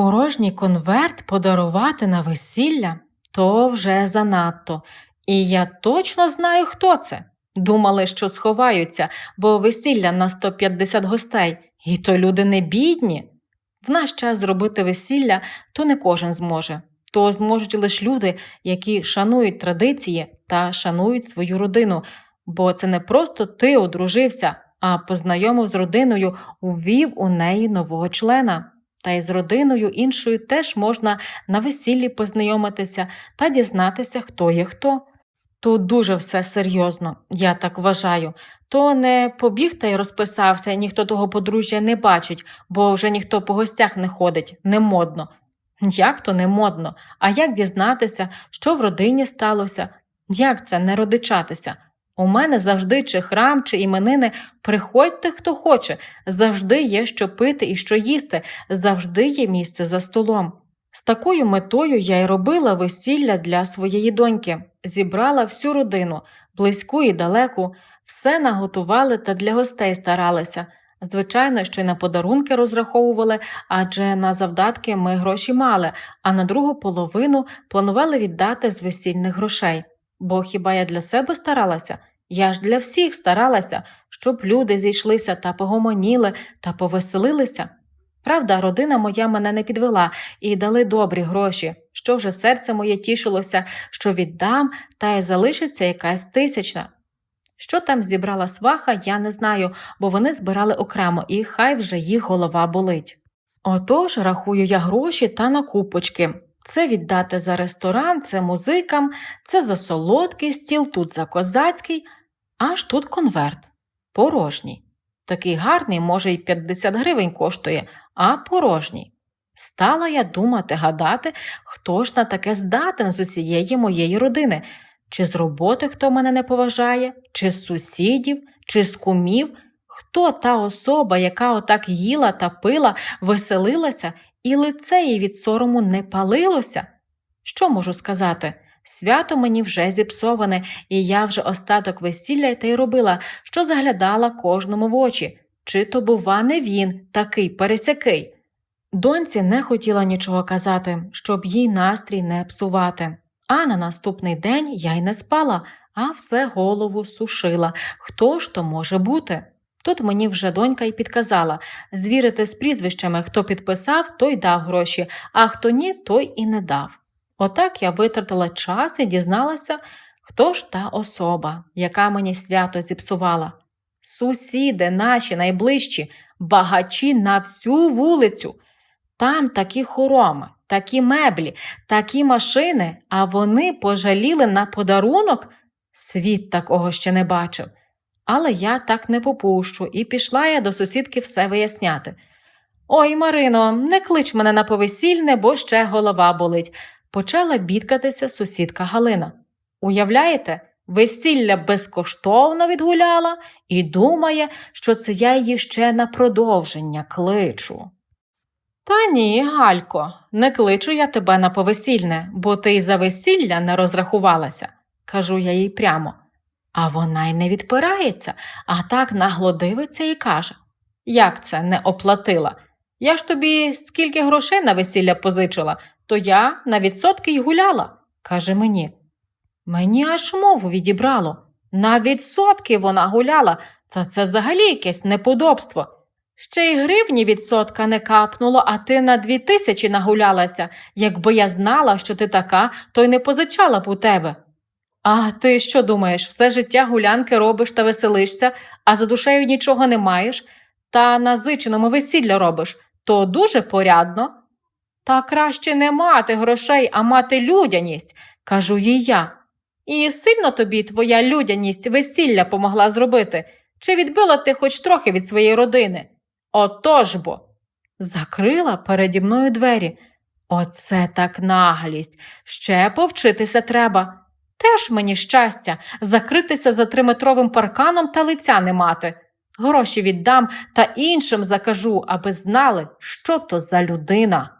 Порожній конверт подарувати на весілля то вже занадто. І я точно знаю, хто це. Думали, що сховаються, бо весілля на 150 гостей, і то люди не бідні. В наш час зробити весілля то не кожен зможе, то зможуть лише люди, які шанують традиції та шанують свою родину, бо це не просто ти одружився, а познайомив з родиною, увів у неї нового члена. Та й з родиною іншою теж можна на весіллі познайомитися та дізнатися, хто є хто. То дуже все серйозно, я так вважаю. То не побіг та й розписався, ніхто того подружжя не бачить, бо вже ніхто по гостях не ходить, не модно. Як то не модно? А як дізнатися, що в родині сталося? Як це не родичатися? У мене завжди чи храм, чи іменини, приходьте, хто хоче, завжди є що пити і що їсти, завжди є місце за столом. З такою метою я й робила весілля для своєї доньки, зібрала всю родину, близьку і далеку, все наготували та для гостей старалися. Звичайно, що й на подарунки розраховували, адже на завдатки ми гроші мали, а на другу половину планували віддати з весільних грошей. Бо хіба я для себе старалася? Я ж для всіх старалася, щоб люди зійшлися та погомоніли та повеселилися. Правда, родина моя мене не підвела і дали добрі гроші, що вже серце моє тішилося, що віддам, та й залишиться якась тисячна. Що там зібрала сваха, я не знаю, бо вони збирали окремо, і хай вже їх голова болить. Отож, рахую я гроші та на купочки. Це віддати за ресторан, це музикам, це за солодкий стіл, тут за козацький, аж тут конверт. Порожній. Такий гарний, може, й 50 гривень коштує, а порожній. Стала я думати, гадати, хто ж на таке здатен з усієї моєї родини, чи з роботи хто мене не поважає, чи з сусідів, чи з кумів, хто та особа, яка отак їла та пила, веселилася, і лице їй від сорому не палилося? Що можу сказати? Свято мені вже зіпсоване, і я вже остаток весілля та й робила, що заглядала кожному в очі. Чи то, бува, не він такий пересякий? Доньці не хотіла нічого казати, щоб їй настрій не псувати. А на наступний день я й не спала, а все голову сушила. Хто ж то може бути? Тут мені вже донька й підказала звірити з прізвищами, хто підписав, той дав гроші, а хто ні, той і не дав. Отак я витратила час і дізналася, хто ж та особа, яка мені свято зіпсувала. Сусіди наші найближчі, багачі на всю вулицю. Там такі хороми, такі меблі, такі машини, а вони пожаліли на подарунок? Світ такого ще не бачив. Але я так не попущу, і пішла я до сусідки все виясняти. Ой, Марино, не клич мене на повесільне, бо ще голова болить, почала бідкатися сусідка Галина. Уявляєте, весілля безкоштовно відгуляла і думає, що це я її ще на продовження кличу. Та ні, Галько, не кличу я тебе на повесільне, бо ти й за весілля не розрахувалася, кажу я їй прямо. А вона й не відпирається, а так нагло дивиться і каже: Як це не оплатила? Я ж тобі скільки грошей на весілля позичила, то я на відсотки й гуляла, каже мені. Мені аж мову відібрало. На відсотки вона гуляла, та це взагалі якесь неподобство. Ще й гривні відсотка не капнуло, а ти на дві тисячі нагулялася. Якби я знала, що ти така, то й не позичала б у тебе. А ти що думаєш, все життя гулянки робиш та веселишся, а за душею нічого не маєш, та на зиченому весілля робиш, то дуже порядно. Та краще не мати грошей, а мати людяність, кажу їй я. І сильно тобі твоя людяність весілля помогла зробити, чи відбила ти хоч трохи від своєї родини? Отож бо. Закрила переді мною двері. Оце так наглість. Ще повчитися треба. Теж мені щастя закритися за триметровим парканом та лиця не мати. Гроші віддам та іншим закажу, аби знали, що то за людина.